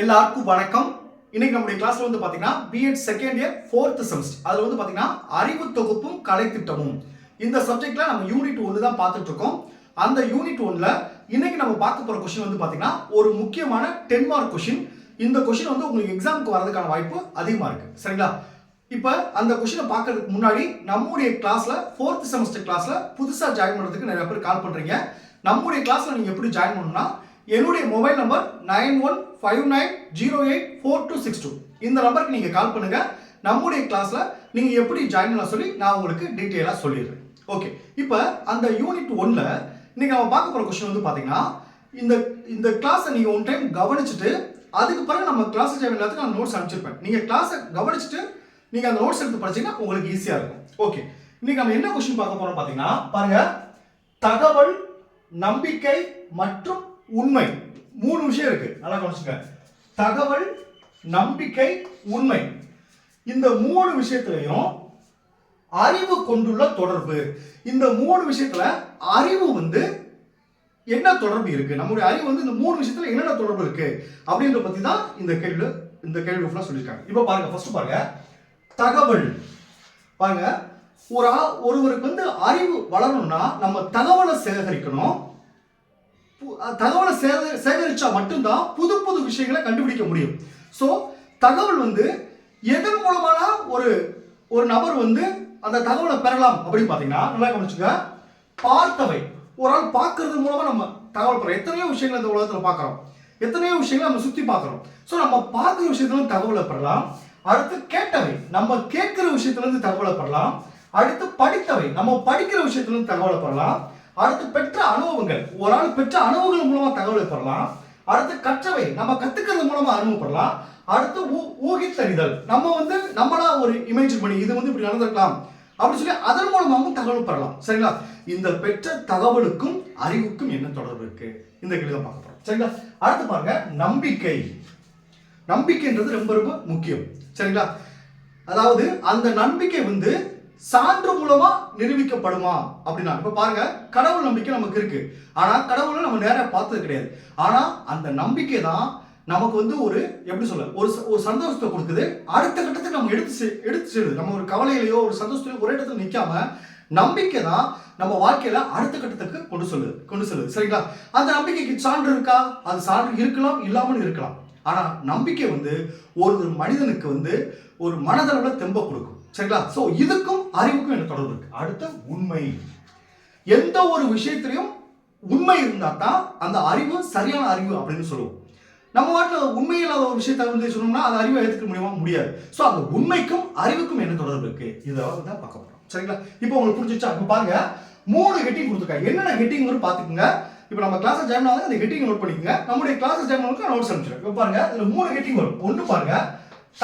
எல்லாருக்கும் வணக்கம். இன்னைக்கு நம்முடைய கிளாஸ்ல வந்து பாத்தீங்கன்னா BEd second year fourth semester அதுல வந்து பாத்தீங்கன்னா அறிவு தொகுப்பும் கலை திட்டமும் இந்த சப்ஜெக்ட்ல நம்ம யூனிட் ஒன்று தான் பார்த்துட்டு இருக்கோம். அந்த யூனிட் ஒன்ல இன்னைக்கு நம்ம பார்க்க போற கொஸ்டின் வந்து பாத்தீங்கன்னா ஒரு முக்கியமான டென் மார்க் கொஸ்டின் இந்த கொஸ்டின் வந்து உங்களுக்கு எக்ஸாமுக்கு வரதுக்கான வாய்ப்பு அதிகமா இருக்கு. சரிங்களா? இப்போ அந்த கொஸ்டினை பார்க்கறதுக்கு முன்னாடி நம்முடைய கிளாஸ்ல ஃபோர்த் செமஸ்டர் கிளாஸ்ல புதுசா ஜாயின் பண்றதுக்கு நிறைய பேர் கால் பண்றீங்க. நம்முடைய கிளாஸ்ல நீங்க எப்படி ஜாயின் பண்ணணும்னா என்னுடைய mobile number nine one five nine zero eight four two six two இந்த நம்பருக்கு நீங்கள் கால் பண்ணுங்கள் நம்முடைய கிளாஸில் நீங்கள் எப்படி ஜாயின் பண்ண சொல்லி நான் உங்களுக்கு டீட்டெயிலாக சொல்லிடுறேன். ஓகே இப்போ அந்த யூனிட் ஒன்னில் நீங்கள் நம்ம பார்க்க போகிற கொஸ்டின் வந்து பார்த்தீங்கன்னா இந்த இந்த கிளாஸை நீங்கள் ஒன் டைம் கவனிச்சுட்டு அதுக்கு பிறகு நம்ம கிளாஸ் ஜாயின் எல்லாத்துக்கும் நான் நோட்ஸ் அனுப்பிச்சிருப்பேன். நீங்கள் கிளாஸை கவனிச்சுட்டு நீங்கள் அந்த நோட்ஸ் எடுத்து படிச்சீங்கன்னா உங்களுக்கு ஈஸியாக இருக்கும். ஓகே இன்னைக்கு நம்ம என்ன கொஸ்டின் பார்க்க போகிறோம் பார்த்தீங்கன்னா பாருங்கள் தகவல் நம்பிக்கை மற்றும் உண்மை. மூணு விஷயம் இருக்கு. நல்லா கவனிச்சுங்க. தகவல் நம்பிக்கை உண்மை. இந்த மூணு விஷயத்திலையும் அறிவு கொண்டுள்ள தொடர்பு. இந்த மூணு விஷயத்துல அறிவு வந்து என்ன தொடர்பு இருக்கு? நம்முடைய அறிவு வந்து இந்த மூணு விஷயத்துல என்னென்ன தொடர்பு இருக்கு? அப்படின்ற பத்தி தான் இந்த கேள்வி இந்த கேள்வி ஃபுல்லாக சொல்லியிருக்காங்க. இப்போ பாருங்க ஃபர்ஸ்ட் பாருங்க. தகவல். பாருங்க. ஒரு ஒருவருக்கு வந்து அறிவு வளரணும்னா நம்ம தகவலை சேகரிக்கணும். தகவலை சேக- சேகரித்தா மட்டும்தான் புது புது விஷயங்களை கண்டுபிடிக்க முடியும். ஸோ தகவல் வந்து எதன் மூலமான ஒரு ஒரு நபர் வந்து அந்த தகவலை பெறலாம் அப்படின்னு பார்த்தீங்கன்னா நல்லா கவனிச்சுங்க பார்த்தவை. ஒரு ஆள் பார்க்கறது மூலமாக நம்ம தகவல் பெறோம் எத்தனையோ விஷயங்கள் இந்த உலகத்தில் பார்க்குறோம். எத்தனையோ விஷயங்களை நம்ம சுற்றி பார்க்குறோம். ஸோ நம்ம பார்க்குற விஷயத்துல தகவலை பெறலாம். அடுத்து கேட்டவை. நம்ம கேட்குற விஷயத்துலேருந்து தகவலை பெறலாம். அடுத்து படித்தவை. நம்ம படிக்கிற விஷயத்துலேருந்து தகவலை பெறலாம். அடுத்து பெற்ற அனுபவங்கள். ஒரு ஆள் பெற்ற அனுபவங்கள் மூலமா தகவலை பெறலாம். அடுத்து கற்றவை நம்ம கத்துக்கிறது மூலமா அறிமுகப்படலாம். அடுத்து ஊ- ஊகித்தறிதல். நம்ம வந்து நம்மளா ஒரு இமேஜ் பண்ணி இது வந்து இப்படி நடந்திருக்கலாம் அப்படின்னு சொல்லி அதன் மூலமாகவும் தகவல் பெறலாம். சரிங்களா? இந்த பெற்ற தகவலுக்கும் அறிவுக்கும் என்ன தொடர்பு இருக்கு? இந்த கேள்வி தான் பார்க்க போறோம். சரிங்களா? அடுத்து பாருங்க நம்பிக்கை. நம்பிக்கைன்றது ரொம்ப ரொம்ப முக்கியம். சரிங்களா? அதாவது அந்த நம்பிக்கை வந்து சான்று மூலமா நிரூபிக்கப்படுமா அப்படின்னா இப்ப பாருங்க கடவுள் நம்பிக்கை நமக்கு இருக்கு. ஆனா கடவுளை நம்ம நேராக பார்த்தது கிடையாது. ஆனா அந்த நம்பிக்கை தான் நமக்கு வந்து ஒரு எப்படி சொல்ல ஒரு ச- ஒரு சந்தோஷத்தை கொடுக்குது. அடுத்த கட்டத்துக்கு நம்ம எடுத்து எடுத்து செல்லுது. நம்ம ஒரு கவலையிலையோ ஒரு சந்தோஷத்திலையோ ஒரே இடத்துல நிற்காம நம்பிக்கை தான் நம்ம வாழ்க்கையில அடுத்த கட்டத்துக்கு கொண்டு சொல்லுது கொண்டு செல்லுது. சரிங்களா? அந்த நம்பிக்கைக்கு சான்று இருக்கா? அது சான்று இருக்கலாம் இல்லாமல் இருக்கலாம். ஆனா நம்பிக்கை வந்து ஒரு மனிதனுக்கு வந்து ஒரு மனதளவுல தெம்ப கொடுக்கும். சரிங்களா? ஸோ இதுக்கும் அறிவுக்கும் என்ன தொடர்பு இருக்கு? அடுத்த உண்மை. எந்த ஒரு விஷயத்திலையும் உண்மை இருந்தால் தான் அந்த அறிவு சரியான அறிவு அப்படின்னு சொல்லுவோம். நம்ம வாட்டில் உண்மை இல்லாத ஒரு விஷயத்தை வந்து சொன்னோம்னா அந்த அறிவை எடுத்துக்க முடியுமா? முடியாது. ஸோ அந்த உண்மைக்கும் அறிவுக்கும் என்ன தொடர்பு இருக்கு? இதை தான் பார்க்க போகிறோம் சரிங்களா? இப்போ உங்களுக்கு புரிஞ்சிச்சா இப்போ பாருங்க. மூணு ஹெட்டிங் கொடுத்துருக்காங்க. என்னென்ன ஹெட்டிங் பார்த்துக்கோங்க பார்த்துக்குங்க. இப்போ நம்ம கிளாஸ் ஜாயின் ஆகுது அந்த ஹெட்டிங் நோட் பண்ணிக்கோங்க. நம்முடைய கிளாஸ் ஜாயின் பண்ணுறதுக்கு நோட்ஸ் அனுப்பிச்சிடும் இப்போ பாருங்க. இதில் மூணு ஹெட்டிங் வரும். ஒன்று பாருங்க.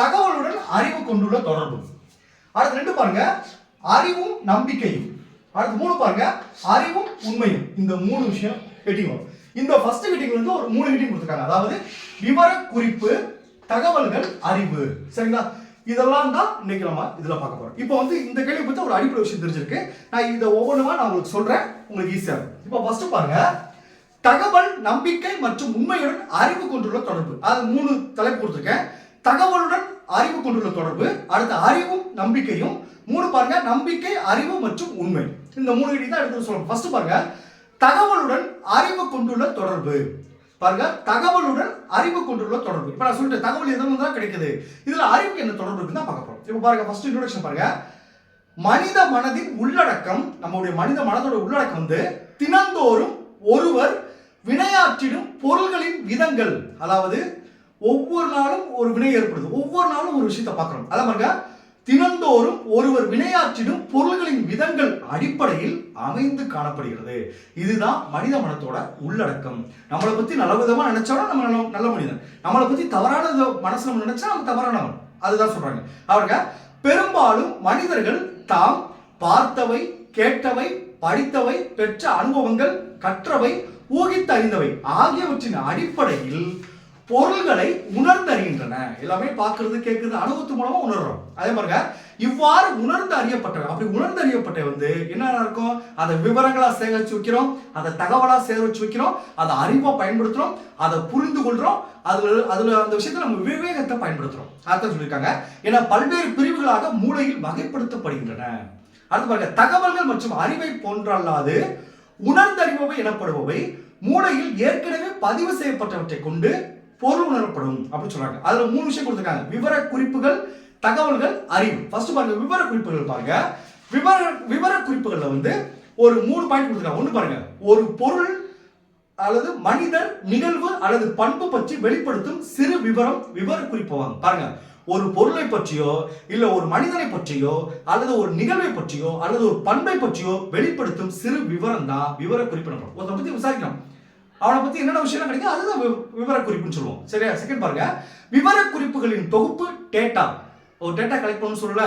தகவலுடன் அறிவு கொண்டுள்ள தொடர்பு. அடுத்து ரெண்டு பாருங்க. அறிவும் நம்பிக்கையும். அடுத்து மூணு பாருங்க. அறிவும் உண்மையும். இந்த மூணு விஷயம் ஹெட்டிங் வரும். இந்த ஃபர்ஸ்ட் ஹெட்டிங் வந்து ஒரு மூணு ஹெட்டிங் கொடுத்துருக்காங்க. அதாவது விவர குறிப்பு தகவல்கள் அறிவு. சரிங்களா? இதெல்லாம் தான் இன்னைக்கு நம்ம இதில் பார்க்க போறோம். இப்போ வந்து இந்த கேள்வி பற்றி ஒரு அடிப்படை விஷயம் தெரிஞ்சிருக்கு. நான் இதை ஒவ்வொன்றுமா நான் உங்களுக்கு சொல்றேன். உங்களுக்கு ஈஸியாக இருக்கும். இப்போ ஃபர்ஸ்ட் பாருங்க. தகவல் நம்பிக்கை மற்றும் உண்மையுடன் அறிவு கொண்டுள்ள தொடர்பு. அது மூணு தலைப்பு கொடுத்துருக்கேன். தகவலுடன் அறிவு கொண்டுள்ள தொடர்பு அடுத்து அறிவும் நம்பிக்கையும். மூணு பாருங்க நம்பிக்கை அறிவு மற்றும் உண்மை. இந்த மூணு கிட்ட தான் எடுத்து சொல்லணும். ஃபர்ஸ்ட் பாருங்க தகவலுடன் அறிவு கொண்டுள்ள தொடர்பு. பாருங்க தகவலுடன் அறிவு கொண்டுள்ள தொடர்பு. இப்போ நான் சொல்லிட்டேன் தகவல் எதுவும் தான் கிடைக்குது. இதுல அறிவுக்கு என்ன தொடர்பு இருக்குன்னு தான் பார்க்க போறோம். இப்போ பாருங்க ஃபர்ஸ்ட் இன்ட்ரோடக்ஷன் பாருங்க. மனித மனதின் உள்ளடக்கம் நம்முடைய மனித மனதோட உள்ளடக்கம் வந்து தினந்தோறும் ஒருவர் வினையாற்றிடும் பொருள்களின் விதங்கள். அதாவது ஒவ்வொரு நாளும் ஒரு வினை ஏற்படுது. ஒவ்வொரு நாளும் ஒரு விஷயத்தை பார்க்கணும் அதான் பாருங்க தினந்தோறும் ஒருவர் வினையாற்றிடும் பொருள்களின் விதங்கள் அடிப்படையில் அமைந்து காணப்படுகிறது. இதுதான் மனித மனத்தோட உள்ளடக்கம். நம்மளை பத்தி நல்ல விதமா நினைச்சோம்னா நம்ம நல்ல- நல்ல மனிதன். நம்மளை பத்தி தவறான மனசு நம்ம நினைச்சா நம்ம தவறானவன் அதுதான் சொல்றாங்க. அவருங்க பெரும்பாலும் மனிதர்கள் தாம் பார்த்தவை கேட்டவை படித்தவை பெற்ற அனுபவங்கள் கற்றவை ஊகித்து அறிந்தவை ஆகியவற்றின் அடிப்படையில் பொருள்களை உணர்ந்தறிகின்றன. எல்லாமே பார்க்கறது கேட்கறது அனுபவத்து மூலமா உணர்றோம். அதே பாருங்க இவ்வாறு உணர்ந்து அறியப்பட்டவை அப்படி உணர்ந்து அறியப்பட்ட வந்து என்ன இருக்கும்? அதை விவரங்களா சேகரிச்சு வைக்கிறோம் அதை தகவலா சேகரிச்சு வைக்கிறோம் அதை அறிவா பயன்படுத்துறோம் அதை புரிந்து கொள்றோம் அதுல அதுல அந்த விஷயத்துல நம்ம விவேகத்தை பயன்படுத்துறோம். அதான் சொல்லியிருக்காங்க. ஏன்னா பல்வேறு பிரிவுகளாக மூளையில் வகைப்படுத்தப்படுகின்றன. அடுத்து பாருங்க தகவல்கள் மற்றும் அறிவை போன்றல்லாது உணர்ந்தறிபவை எனப்படுபவை மூளையில் ஏற்கனவே பதிவு செய்யப்பட்டவற்றை கொண்டு பொருள் உணரப்படும் அப்படின்னு சொல்றாங்க. அதுல மூணு விஷயம் கொடுத்துருக்காங்க. விவர குறிப்புகள் தகவல்கள் அறிவு. ஃபர்ஸ்ட் பாருங்க விவர குறிப்புகள் பாருங்க. விவர விவர குறிப்புகள்ல வந்து ஒரு மூணு பாயிண்ட் கொடுத்துருக்காங்க. ஒன்று பாருங்க. ஒரு பொருள் அல்லது மனிதர் நிகழ்வு அல்லது பண்பு பற்றி வெளிப்படுத்தும் சிறு விவரம் விவர குறிப்பு பாருங்க. ஒரு பொருளை பற்றியோ இல்ல ஒரு மனிதனை பற்றியோ அல்லது ஒரு நிகழ்வை பற்றியோ அல்லது ஒரு பண்பை பற்றியோ வெளிப்படுத்தும் சிறு விவரம் தான் விவர குறிப்பிடப்படும் நம்ம. பத்தி விசாரிக்கணும். அவனை பத்தி என்னென்ன விஷயம் கிடைக்கும் அதுதான் வி- குறிப்புன்னு சொல்லுவோம். சரியா? செகண்ட் பாருங்க விவரக்குறிப்புகளின் தொகுப்பு டேட்டா ஒரு டேட்டா கலெக்ட் பண்ணணும்னு சொல்லல.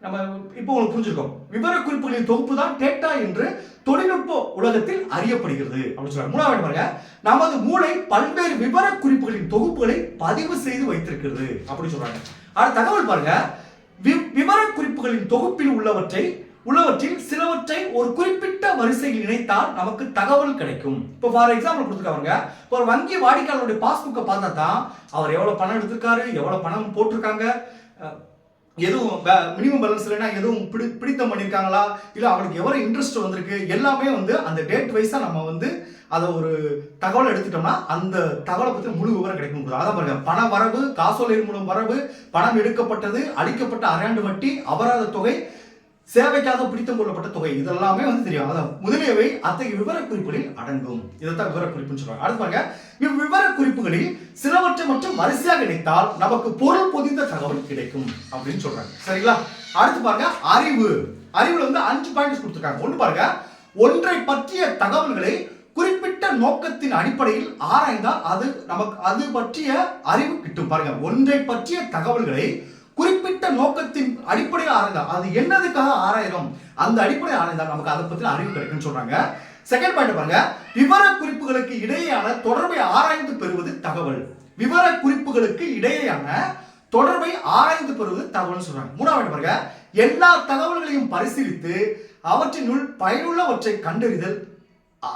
நம்ம இப்போ உங்களுக்கு புரிஞ்சிருக்கோம். விவரக்குறிப்புகளின் தொகுப்பு தான் டேட்டா என்று தொழில்நுட்ப உலகத்தில் அறியப்படுகிறது. அப்படின்னு சொல்றாங்க மூணாவது பாருங்க. நமது மூளை பல்வேறு விவர குறிப்புகளின் தொகுப்புகளை பதிவு செய்து வைத்திருக்கிறது. அப்படின்னு சொல்றாங்க. அடுத்த தகவல் பாருங்க. வி- குறிப்புகளின் தொகுப்பில் உள்ளவற்றை உள்ளவற்றில் சிலவற்றை ஒரு குறிப்பிட்ட வரிசையில் இணைத்தால் நமக்கு தகவல் கிடைக்கும். இப்போ ஃபார் எக்ஸாம்பிள் கொடுத்துருக்காங்க இப்போ ஒரு வங்கி வாடிக்கையாளருடைய பாஸ்புக்கை பார்த்தா தான் அவர் எவ்வளோ பணம் எடுத்திருக்காரு எவ்வளோ பணம் போட்டிருக்காங்க எதுவும் மினிமம் பேலன்ஸ் இல்லைன்னா எதுவும் பிடி பிடித்தம் பண்ணியிருக்காங்களா இல்லை அவனுக்கு எவ்வளோ இன்ட்ரெஸ்ட் வந்திருக்கு எல்லாமே வந்து அந்த டேட் வைஸாக நம்ம வந்து அதை ஒரு தகவல் எடுத்துட்டோம்னா அந்த தகவலை பற்றி முழு விவரம் கிடைக்கும். அதான் பாருங்க. பண வரவு காசோலை மூலம் வரவு பணம் எடுக்கப்பட்டது அளிக்கப்பட்ட அரையாண்டு வட்டி அபராத தொகை சேவைக்காக பிடித்தம் கொள்ளப்பட்ட தொகை. இதெல்லாமே வந்து தெரியும். அதான் முதலியவை அத்தகைய விவரக்குறிப்புகளில் அடங்கும். இதைத்தான் விவரக்குறிப்புன்னு சொல்றாங்க. அடுத்து பாருங்க. இவ்விவரக்குறிப்புகளில் சிலவற்றை மட்டும் வரிசையாக இணைத்தால் நமக்கு பொருள் பொதிந்த தகவல் கிடைக்கும் அப்படின்னு சொல்றாங்க. சரிங்களா? அடுத்து பாருங்க. அறிவு. அறிவுல வந்து அஞ்சு பாயிண்ட்ஸ் கொடுத்துருக்காங்க. ஒன்று பாருங்க. ஒன்றை பற்றிய தகவல்களை குறிப்பிட்ட நோக்கத்தின் அடிப்படையில் ஆராய்ந்தால் அது நமக்கு அது பற்றிய அறிவு கிட்டும். பாருங்க. ஒன்றை பற்றிய தகவல்களை குறிப்பிட்ட நோக்கத்தின் அடிப்படையில் ஆராய்ந்தால் அது என்னதுக்காக ஆராயிரம் அந்த அடிப்படையில் ஆராய்ந்தால் நமக்கு அதை பற்றி அறிவு கிடைக்கும்னு சொல்றாங்க. செகண்ட் பாயிண்ட் பாருங்க. விவர குறிப்புகளுக்கு இடையேயான தொடர்பை ஆராய்ந்து பெறுவது தகவல். விவர குறிப்புகளுக்கு இடையேயான தொடர்பை ஆராய்ந்து பெறுவது தகவல்னு சொல்றாங்க. மூணாவது பாருங்க. எல்லா தகவல்களையும் பரிசீலித்து அவற்றினுள் பயனுள்ளவற்றை கண்டறிதல்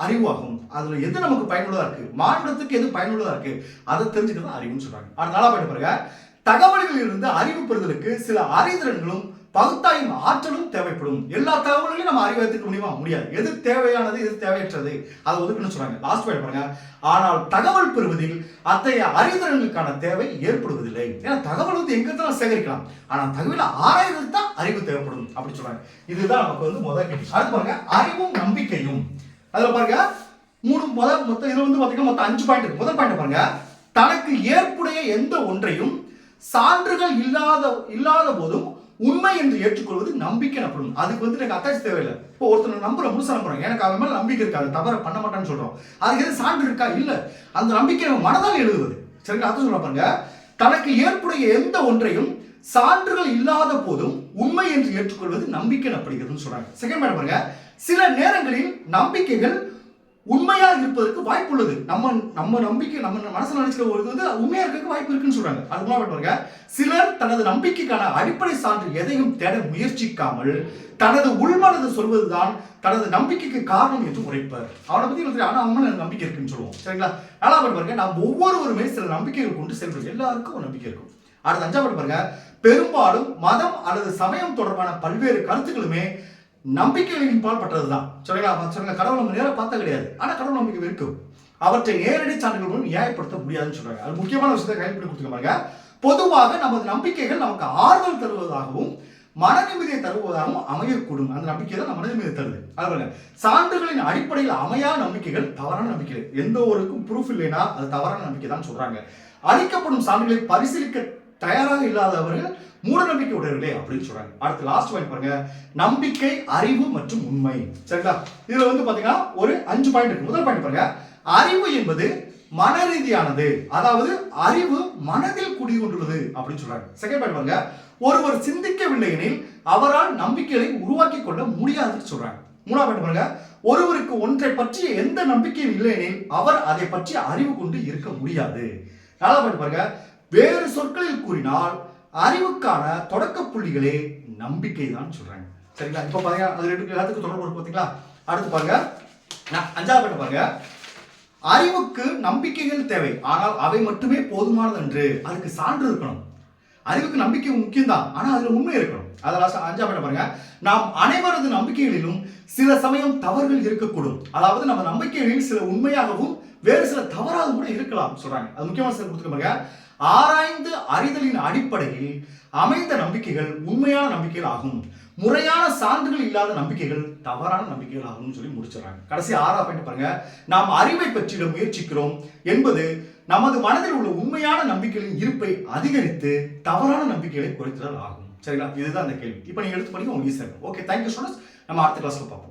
அறிவாகும். அதுல எது நமக்கு பயனுள்ளதா இருக்கு? மாநிலத்துக்கு எது பயனுள்ளதா இருக்கு? அதை தெரிஞ்சுக்கிறது அறிவுன்னு சொல்றாங்க. அடுத்த நாளா பாருங்க. தகவல்களில் இருந்து அறிவு பெறுதலுக்கு சில அறிதிறன்களும் பகுத்தாயும் ஆற்றலும் தேவைப்படும். எல்லா தகவல்களையும் நம்ம அறிவதற்கு முடியுமா? முடியாது. எது தேவையானது எது தேவையற்றது? அதை ஒதுக்குன்னு சொல்றாங்க. லாஸ்ட் பாயிண்ட் பாருங்க. ஆனால் தகவல் பெறுவதில் அத்தகைய அறிதிறன்களுக்கான தேவை ஏற்படுவதில்லை. ஏன்னா தகவல் வந்து எங்க சேகரிக்கலாம்? ஆனால் தகவலை ஆராய்வதற்கு தான் அறிவு தேவைப்படும் அப்படி சொல்றாங்க. இதுதான் நமக்கு வந்து முதல் கேள்வி. அடுத்து பாருங்க. அறிவும் நம்பிக்கையும். அதுல பாருங்க. மூணு முதல் மொத்தம் இது வந்து பாத்தீங்கன்னா மொத்தம் அஞ்சு பாயிண்ட் முதல் பாயிண்ட் பாருங்க. தனக்கு ஏற்புடைய எந்த ஒன்றையும் சான்றுகள் இல்லாத இல்லாத போதும் உண்மை என்று ஏற்றுக்கொள்வது நம்பிக்கை எனப்படும். அதுக்கு வந்து எனக்கு அத்தாச்சி தேவையில்லை. இப்போ ஒருத்தனை நம்புற முழுசா நம்புறோம் எனக்கு அவன் மேல நம்பிக்கை இருக்காது. அது தவற பண்ண மாட்டான்னு சொல்றோம். அதுக்கு எது சான்று இருக்கா? இல்ல. அந்த நம்பிக்கை நம்ம மனதால் எழுதுவது. சரிங்களா அர்த்தம் சொல்ல பாருங்க. தனக்கு ஏற்புடைய எந்த ஒன்றையும் சான்றுகள் இல்லாத போதும் உண்மை என்று ஏற்றுக்கொள்வது நம்பிக்கை எனப்படுகிறதுன்னு சொல்றாங்க. செகண்ட் மேடம் பாருங்க. சில நேரங்களில் நம்பிக்கைகள் உண்மையாக இருப்பதற்கு வாய்ப்பு உள்ளது. நம்ம நம்ம நம்பிக்கை நம்ம மனசுல நினைச்சுக்க ஒரு வந்து உண்மையா இருக்க வாய்ப்பு இருக்குன்னு சொல்றாங்க. அது பாருங்க சிலர் தனது நம்பிக்கைக்கான அடிப்படை சான்று எதையும் தேட முயற்சிக்காமல் தனது உள்மனது சொல்வதுதான் தனது நம்பிக்கைக்கு காரணம் என்று உரைப்பார். அவனை பத்தி எனக்கு ஆனா அவன் எனக்கு நம்பிக்கை இருக்குன்னு சொல்லுவோம். சரிங்களா? நாலாவது பாருங்க நாம் ஒவ்வொருவருமே சில நம்பிக்கைகள் கொண்டு செயல்படும் எல்லாருக்கும் ஒரு நம்பிக்கை இருக்கும். அடுத்து அஞ்சாவது பாருங்க. பெரும்பாலும் மதம் அல்லது சமயம் தொடர்பான பல்வேறு கருத்துக்களுமே நம்பிக்கைகளின் பால்பட்டது தான் சரிங்களா? சொல்லுங்க கடவுள் நம்ம நேரம் பார்த்தா கிடையாது. ஆனால் கடவுள் நம்பிக்கை இருக்கும் அவற்றை நேரடி சான்றுகள் மூலம் நியாயப்படுத்த முடியாதுன்னு சொல்றாங்க. அது முக்கியமான விஷயத்தை கைப்பிடி கொடுத்துக்க பாருங்க. பொதுவாக நமது நம்பிக்கைகள் நமக்கு ஆறுதல் தருவதாகவும் மன நிம்மதியை தருவதாகவும் அமையக்கூடும். அந்த நம்பிக்கை தான் நம்ம மன நிம்மதியை தருது. அது சான்றுகளின் அடிப்படையில் அமையா நம்பிக்கைகள் தவறான நம்பிக்கைகள். எந்த ஒருக்கும் ப்ரூஃப் இல்லைன்னா அது தவறான நம்பிக்கை தான் சொல்றாங்க. அளிக்கப்படும் சான்றுகளை பரிசீலிக்க தயாராக இல்லாதவர்கள் மூட நம்பிக்கை உடையவர்களே அப்படின்னு சொல்றாங்க. அடுத்து லாஸ்ட் பாயிண்ட் பாருங்க. நம்பிக்கை அறிவு மற்றும் உண்மை. சரிங்களா? இதுல வந்து பாத்தீங்கன்னா ஒரு அஞ்சு பாயிண்ட் இருக்கு. முதல் பாயிண்ட் பாருங்க. அறிவு என்பது மன ரீதியானது அதாவது அறிவு மனதில் குடிகொண்டுள்ளது அப்படின்னு சொல்றாங்க. செகண்ட் பாயிண்ட் பாருங்க. ஒருவர் சிந்திக்கவில்லை எனில் அவரால் நம்பிக்கைகளை உருவாக்கி கொள்ள முடியாதுன்னு சொல்றாங்க. மூணாவது பாயிண்ட் பாருங்க. ஒருவருக்கு ஒன்றை பற்றிய எந்த நம்பிக்கையும் இல்லை எனில் அவர் அதை பற்றி அறிவு கொண்டு இருக்க முடியாது. நல்லா பாயிண்ட் பாருங்க. வேறு சொற்களில் கூறினால் அறிவுக்கான தொடக்க புள்ளிகளே நம்பிக்கை தான் சொல்றாங்க. சரிங்களா? இப்போ பாருங்க அது ரெண்டு எல்லாத்துக்கும் தொடர்பு பார்த்தீங்களா அடுத்து பாருங்க நான் அஞ்சாவது பாட்டு பாருங்க. அறிவுக்கு நம்பிக்கைகள் தேவை. ஆனால் அவை மட்டுமே போதுமானது என்று அதுக்கு சான்று இருக்கணும். அறிவுக்கு நம்பிக்கை முக்கியம் தான் ஆனா அதுல உண்மை இருக்கணும். அதெல்லாம் அஞ்சாவது பாருங்க. நாம் அனைவரது நம்பிக்கைகளிலும் சில சமயம் தவறுகள் இருக்கக்கூடும். அதாவது நம்ம நம்பிக்கைகளில் சில உண்மையாகவும் வேறு சில தவறாகவும் கூட இருக்கலாம் சொல்றாங்க. அது முக்கியமான சில கொடுத்துக்க பாருங்க. ஆராய்ந்து அறிதலின் அடிப்படையில் அமைந்த நம்பிக்கைகள் உண்மையான நம்பிக்கைகள் ஆகும். முறையான சான்றுகள் இல்லாத நம்பிக்கைகள் தவறான நம்பிக்கைகள் ஆகும்னு சொல்லி முடிச்சிடறாங்க. கடைசி ஆறா பாயிண்ட் பாருங்க. நாம் அறிவை பற்றிட முயற்சிக்கிறோம் என்பது நமது மனதில் உள்ள உண்மையான நம்பிக்கைகளின் இருப்பை அதிகரித்து தவறான நம்பிக்கைகளை குறைத்தல் ஆகும். சரிங்களா? இதுதான் அந்த கேள்வி. இப்போ நீங்க எடுத்து படிக்க உங்களுக்கு ஈஸியாக ஓகே தேங்க்யூ ஸ்டூடெண்ட்ஸ் நம்ம அடுத்த கிளாஸ்ல பார்ப்போம்.